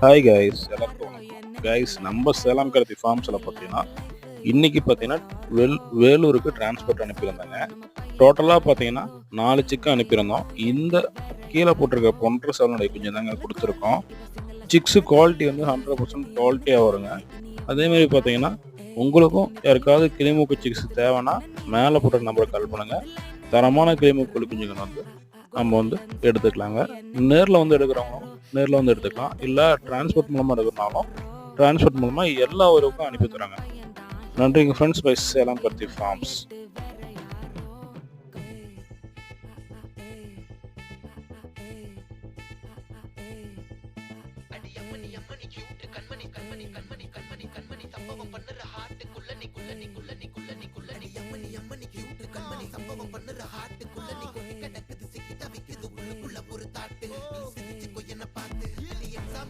Hi guys எல்லாருக்கும் guys நம்ம சேலம் கடத்தி ஃபார்ம்ஸில் பார்த்தீங்கன்னா இன்னைக்கு பார்த்தீங்கன்னா வேல் வேலூருக்கு டிரான்ஸ்போர்ட் அனுப்பியிருந்தாங்க. டோட்டலாக பார்த்தீங்கன்னா நாலு சிக்கு அனுப்பியிருந்தோம். இந்த கீழே போட்டிருக்க பொன்ற சேவலுடைய குஞ்சு தாங்க கொடுத்துருக்கோம். சிக்ஸு குவாலிட்டி வந்து ஹண்ட்ரட் பர்சன்ட் குவாலிட்டியாக வருங்க. அதேமாரி பார்த்தீங்கன்னா உங்களுக்கும் யாருக்காவது கிளிமூக்கு சிக்ஸ் தேவைன்னா மேலே போட்ட நம்பரை கால் பண்ணுங்கள் தரமான கிளிமூக்கு கோழி குஞ்சுகள் வந்து நம்ம வந்து எடுத்துக்கலாங்க. நேரில் வந்து எடுக்கிறவங்க நேரில் வந்து எடுத்துக்கலாம். இல்லை டிரான்ஸ்போர்ட் மூலமாக எடுக்கிறனாலும் டிரான்ஸ்போர்ட் மூலமாக எல்லா ஊருக்கும் அனுப்பி தராங்க. நன்றிங்க ஃப்ரெண்ட்ஸ் பை சேலம் பருத்தி ஃபார்ம்ஸ் கண்மணி கண்மணி